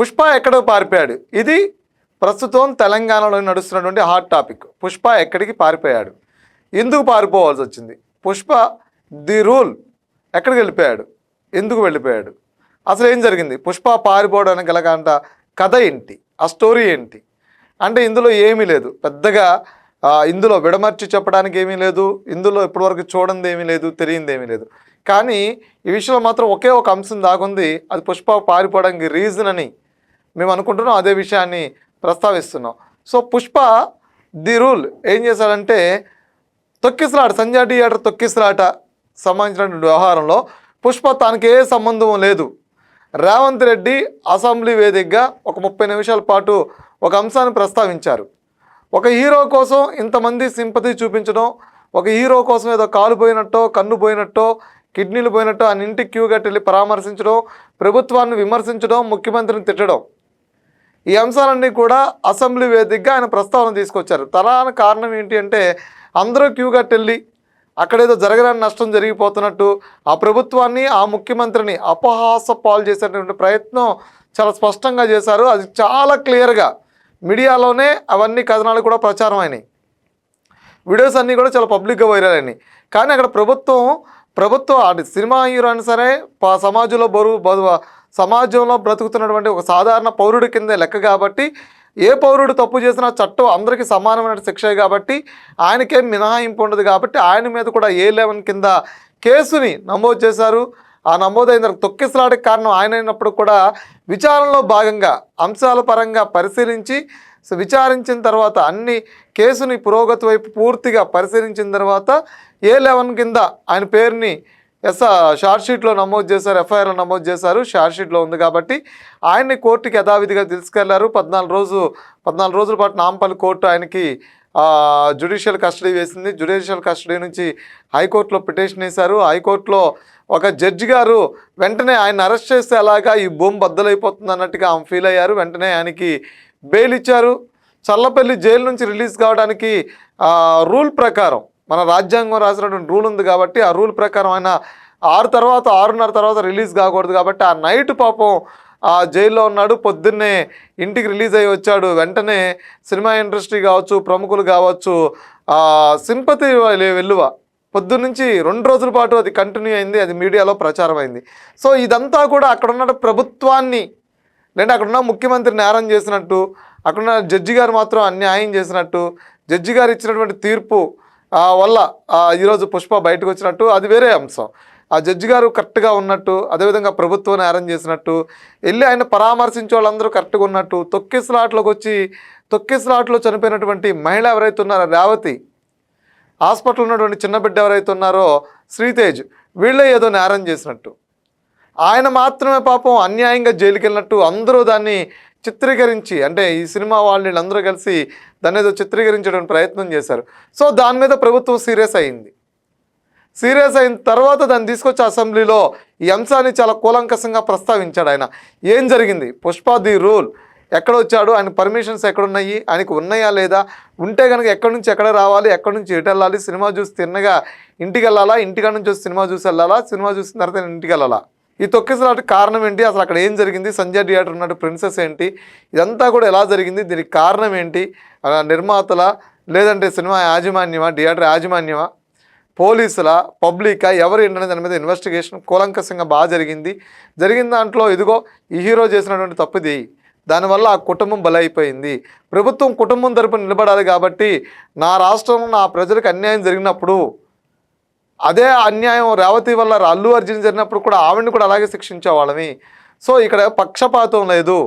పుష్ప ఎక్కడో పారిపోయాడు. ఇది ప్రస్తుతం తెలంగాణలో నడుస్తున్నటువంటి హాట్ టాపిక్. పుష్ప ఎక్కడికి పారిపోయాడు? ఎందుకు పారిపోవాల్సి వచ్చింది? పుష్ప ది రూల్ ఎక్కడికి వెళ్ళిపోయాడు? ఎందుకు వెళ్ళిపోయాడు? అసలు ఏం జరిగింది? పుష్ప పారిపోవడానికి గలకంట కథ ఏంటి? ఆ స్టోరీ ఏంటి? అంటే ఇందులో ఏమీ లేదు. పెద్దగా ఇందులో విడమర్చి చెప్పడానికి ఏమీ లేదు. ఇందులో ఇప్పటివరకు చూడంది ఏమీ లేదు తెలియంది ఏమీ లేదు. కానీ ఈ విషయంలో మాత్రం ఒకే ఒక అంశం దాగుంది. అది పుష్ప పారిపోవడానికి రీజన్ అని మేము అనుకుంటున్నాం అదే విషయాన్ని ప్రస్తావిస్తున్నాం. సో పుష్ప ది రూల్ ఏం చేశాడంటే తొక్కిసలాట సంజయ్ థియేటర్ తొక్కిసలాట సంబంధించినటువంటి వ్యవహారంలో పుష్ప తనకి ఏ సంబంధం లేదు. రేవంత్ రెడ్డి అసెంబ్లీ వేదికగా ఒక ముప్పై నిమిషాల పాటు ఒక అంశాన్ని ప్రస్తావించారు. ఒక హీరో కోసం ఇంతమంది సింపతి చూపించడం ఒక హీరో కోసం ఏదో కాలు పోయినట్టో కన్ను పోయినట్టో కిడ్నీలు పోయినట్టో ఆయన ఇంటికి క్యూ కట్టి పరామర్శించడం ప్రభుత్వాన్ని విమర్శించడం ముఖ్యమంత్రిని తిట్టడం. ఈ అంశాలన్నీ కూడా అసెంబ్లీ వేదికగా ఆయన ప్రస్తావన తీసుకొచ్చారు. తరాన కారణం ఏంటి అంటే అందరూ క్యూ కట్టెళ్ళి అక్కడేదో జరగరాని నష్టం జరిగిపోతున్నట్టు ఆ ప్రభుత్వాన్ని ఆ ముఖ్యమంత్రిని అపహాస పాలు చేసేటువంటి ప్రయత్నం చాలా స్పష్టంగా చేశారు. అది చాలా క్లియర్గా మీడియాలోనే అవన్నీ కథనాలు కూడా ప్రచారం అయినాయి. వీడియోస్ అన్నీ కూడా చాలా పబ్లిక్గా వైరల్ అయినాయి. కానీ అక్కడ ప్రభుత్వం ప్రభుత్వం అటు సినిమా హీరో అయినా సరే సమాజంలో బరువు బరువు సమాజంలో బ్రతుకుతున్నటువంటి ఒక సాధారణ పౌరుడి కింద లెక్క కాబట్టి ఏ పౌరుడు తప్పు చేసినా చట్టం అందరికీ సమానమైన శిక్షే కాబట్టి ఆయనకేం మినహాయింపు ఉండదు కాబట్టి ఆయన మీద కూడా ఏ లెవెన్ కింద కేసుని నమోదు చేశారు. ఆ నమోదైన తర్వాత తొక్కిసలాటకి కారణం ఆయన అయినప్పుడు కూడా విచారణలో భాగంగా అంశాల పరంగా పరిశీలించి విచారించిన తర్వాత అన్ని కేసుని పురోగతి వైపు పూర్తిగా పరిశీలించిన తర్వాత ఏ లెవెన్ కింద ఆయన పేరుని ఎస్ షార్ట్ షీట్లో నమోదు చేశారు ఎఫ్ఐఆర్లో నమోదు చేశారు షార్ట్ షీట్లో ఉంది కాబట్టి ఆయన్ని కోర్టుకి యథావిధిగా తీసుకెళ్ళారు. పద్నాలుగు రోజు పద్నాలుగు రోజుల పాటు నాంపల్లి కోర్టు ఆయనకి జుడిషియల్ కస్టడీ వేసింది. జుడిషియల్ కస్టడీ నుంచి హైకోర్టులో పిటిషన్ వేశారు. హైకోర్టులో ఒక జడ్జి గారు వెంటనే ఆయన అరెస్ట్ చేస్తే అలాగా ఈ భూమి బద్దలైపోతుంది అన్నట్టుగా ఆమె ఫీల్ అయ్యారు. వెంటనే ఆయనకి బెయిల్ ఇచ్చారు. చల్లపల్లి జైలు నుంచి రిలీజ్ కావడానికి రూల్ ప్రకారం మన రాజ్యాంగం రాసినటువంటి రూల్ ఉంది కాబట్టి ఆ రూల్ ప్రకారం ఆయన ఆరు తర్వాత ఆరున్నర తర్వాత రిలీజ్ కాకూడదు కాబట్టి ఆ నైట్ పాపం ఆ జైల్లో ఉన్నాడు. పొద్దున్నే ఇంటికి రిలీజ్ అయ్యి వచ్చాడు. వెంటనే సినిమా ఇండస్ట్రీ కావచ్చు ప్రముఖులు కావచ్చు సింపతి వెల్లువ. పొద్దున్నుంచి రెండు రోజుల పాటు అది కంటిన్యూ అయింది. అది మీడియాలో ప్రచారం అయింది. సో ఇదంతా కూడా అక్కడ ఉన్న ప్రభుత్వాన్ని లేదంటే అక్కడున్న ముఖ్యమంత్రి నేరం చేసినట్టు అక్కడున్న జడ్జి గారు మాత్రం అన్యాయం చేసినట్టు జడ్జి గారు ఇచ్చినటువంటి తీర్పు వల్ల ఈరోజు పుష్ప బయటకు వచ్చినట్టు అది వేరే అంశం. ఆ జడ్జి గారు కరెక్ట్గా ఉన్నట్టు అదేవిధంగా ప్రభుత్వం నేరం చేసినట్టు వెళ్ళి ఆయన పరామర్శించే వాళ్ళందరూ కరెక్ట్గా ఉన్నట్టు తొక్కిసలాట్లోకి వచ్చి తొక్కిసలాట్లో చనిపోయినటువంటి మహిళ ఎవరైతే ఉన్నారో రేవతి హాస్పిటల్ ఉన్నటువంటి చిన్న బిడ్డ ఎవరైతే ఉన్నారో శ్రీతేజ్ వీళ్ళే ఏదో నేరం చేసినట్టు. ఆయన మాత్రమే పాపం అన్యాయంగా జైలుకి వెళ్ళినట్టు అందరూ దాన్ని చిత్రీకరించి అంటే ఈ సినిమా వాళ్ళు వీళ్ళందరూ కలిసి దాని ఏదో చిత్రీకరించడానికి ప్రయత్నం చేశారు. సో దాని మీద ప్రభుత్వం సీరియస్ అయింది. సీరియస్ అయిన తర్వాత దాన్ని తీసుకొచ్చి అసెంబ్లీలో ఈ అంశాన్ని చాలా కూలంకషంగా ప్రస్తావించాడు ఆయన. ఏం జరిగింది? Pushpa the rule. ఎక్కడ వచ్చాడు? ఆయన పర్మిషన్స్ ఎక్కడున్నాయి? ఆయనకు ఉన్నాయా లేదా? ఉంటే కనుక ఎక్కడి నుంచి ఎక్కడ రావాలి? ఎక్కడి నుంచి ఎటు వెళ్ళాలి? సినిమా చూసి తిన్నగా ఇంటికి వెళ్ళాలా? ఇంటికాడ నుంచి వచ్చి సినిమా చూసి వెళ్ళాలా? సినిమా చూసిన తర్వాత ఇంటికి వెళ్ళాలా? ఈ తొక్కిసలాట కారణం ఏంటి? అసలు అక్కడ ఏం జరిగింది? సంజయ్ థియేటర్ ఉన్నట్టు ప్రిన్సెస్ ఏంటి? ఇదంతా కూడా ఎలా జరిగింది? దీనికి కారణం ఏంటి? నిర్మాతల లేదంటే సినిమా యాజమాన్యమా? థియేటర్ యాజమాన్యమా? పోలీసుల పబ్లికా ఎవరు ఏంటనే దాని మీద ఇన్వెస్టిగేషన్ కూలంకషంగా బాగా జరిగింది. జరిగిన దాంట్లో ఇదిగో ఈ హీరో చేసినటువంటి తప్పుది దానివల్ల ఆ కుటుంబం బలైపోయింది. ప్రభుత్వం కుటుంబం తరపున నిలబడాలి కాబట్టి నా రాష్ట్రంలో నా ప్రజలకు అన్యాయం జరిగినప్పుడు అదే అన్యాయం రేవతి వల్ల అల్లు అర్జున్ జరిగినప్పుడు కూడా ఆవిడని కూడా అలాగే శిక్షించేవాళ్ళని సో ఇక్కడ పక్షపాతం లేదు.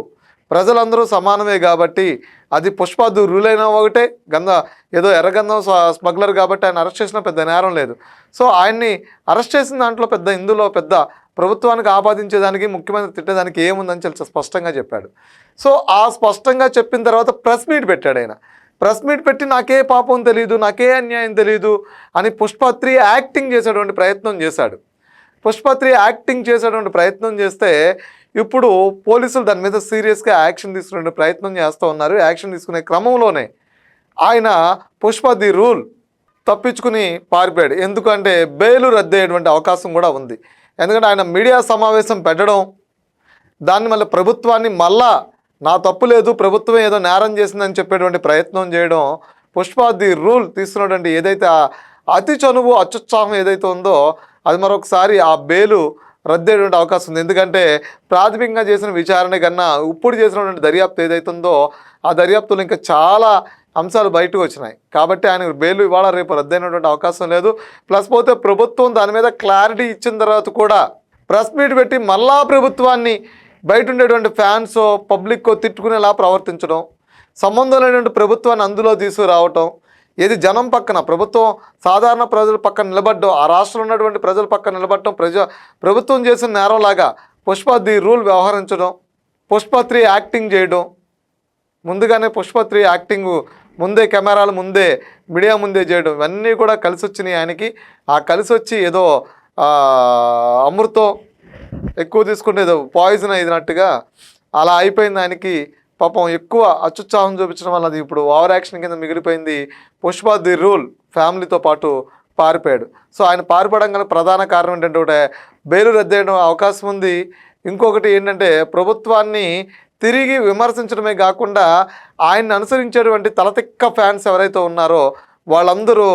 ప్రజలందరూ సమానమే కాబట్టి అది పుష్పాదు రూల్ అయినా ఒకటే. గంధ ఏదో ఎర్రగంధం స్మగ్లర్ కాబట్టి ఆయన అరెస్ట్ చేసిన పెద్ద నేరం లేదు. సో ఆయన్ని అరెస్ట్ చేసిన దాంట్లో పెద్ద ఇందులో పెద్ద ప్రభుత్వానికి ఆపాదించేదానికి ముఖ్యమంత్రి తిట్టేదానికి ఏముందని చాలా స్పష్టంగా చెప్పాడు. సో ఆ స్పష్టంగా చెప్పిన తర్వాత ప్రెస్ మీట్ పెట్టాడు ఆయన. ప్రెస్ మీట్ పెట్టి నాకే పాపం తెలియదు నాకే అన్యాయం తెలియదు అని పుష్పత్రి యాక్టింగ్ చేసేటువంటి ప్రయత్నం చేశాడు. పుష్పత్రి యాక్టింగ్ చేసేటువంటి ప్రయత్నం చేస్తే ఇప్పుడు పోలీసులు దాని మీద సీరియస్గా యాక్షన్ తీసుకునే ప్రయత్నం చేస్తూ ఉన్నారు. యాక్షన్ తీసుకునే క్రమంలోనే ఆయన పుష్ప ది రూల్ తప్పించుకుని పారిపోయాడు. ఎందుకంటే బెయిలు రద్దయ్యేటువంటి అవకాశం కూడా ఉంది. ఎందుకంటే ఆయన మీడియా సమావేశం పెట్టడం దాన్ని మళ్ళీ ప్రభుత్వాన్ని మళ్ళా నా తప్పు లేదు ప్రభుత్వం ఏదో నేరం చేసిందని చెప్పేటువంటి ప్రయత్నం చేయడం పుష్ప ది రూల్ తీసుకున్నటువంటి ఏదైతే అతి చనువు అత్యుత్సాహం ఏదైతే ఉందో అది మరొకసారి ఆ బేలు రద్దయ్యేటువంటి అవకాశం ఉంది. ఎందుకంటే ప్రాథమికంగా చేసిన విచారణ కన్నా ఇప్పుడు చేసినటువంటి దర్యాప్తు ఏదైతే ఆ దర్యాప్తులు ఇంకా చాలా అంశాలు బయటకు వచ్చినాయి. కాబట్టి ఆయన బెయిల్ ఇవాళ రేపు రద్దయినటువంటి అవకాశం లేదు. ప్లస్ పోతే ప్రభుత్వం దాని మీద క్లారిటీ ఇచ్చిన తర్వాత కూడా ప్రెస్ మీట్ పెట్టి మళ్ళా ప్రభుత్వాన్ని బయట ఉండేటువంటి ఫ్యాన్స్ పబ్లిక్ తిట్టుకునేలా ప్రవర్తించడం సంబంధం లేనటువంటి ప్రభుత్వాన్ని అందులో తీసుకురావటం ఏది జనం పక్కన ప్రభుత్వం సాధారణ ప్రజల పక్కన నిలబడడం ఆ రాష్ట్రంలో ఉన్నటువంటి ప్రజల పక్కన నిలబడటం ప్రజ ప్రభుత్వం చేసిన నేరంలాగా పుష్ప ది రూల్ వ్యవహరించడం పుష్ప త్రీ యాక్టింగ్ చేయడం ముందుగానే పుష్ప త్రీ యాక్టింగ్ ముందే కెమెరాల ముందే మీడియా ముందే చేయడం ఇవన్నీ కూడా కలిసి వచ్చినాయి ఆయనకి. ఆ కలిసి వచ్చి ఏదో అమృతం ఎక్కువ తీసుకుంటే ఏదో పాయిజన్ అయినట్టుగా అలా అయిపోయింది ఆయనకి పాపం ఎక్కువ అత్యుత్సాహం చూపించడం వల్ల అది ఇప్పుడు ఓవర్ యాక్షన్ కింద మిగిలిపోయింది పుష్ప ది రూల్ ఫ్యామిలీతో పాటు పారిపోయాడు. సో ఆయన పారిపోవడం గల ప్రధాన కారణం ఏంటంటే ఒకటే బెయిల్ రద్దయ్యడం అవకాశం ఉంది. ఇంకొకటి ఏంటంటే ప్రభుత్వాన్ని తిరిగి విమర్శించడమే కాకుండా ఆయన్ని అనుసరించేటువంటి తలతిక్క ఫ్యాన్స్ ఎవరైతే ఉన్నారో వాళ్ళందరూ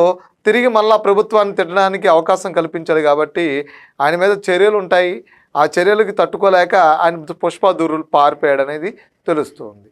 తిరిగి మళ్ళా ప్రభుత్వాన్ని తిట్టడానికి అవకాశం కల్పించారు కాబట్టి ఆయన మీద చర్యలు ఉంటాయి. ఆ చర్యలకు తట్టుకోలేక ఆయన పుష్ప దూరులు పారిపోయాడు అనేది తెలుస్తుంది.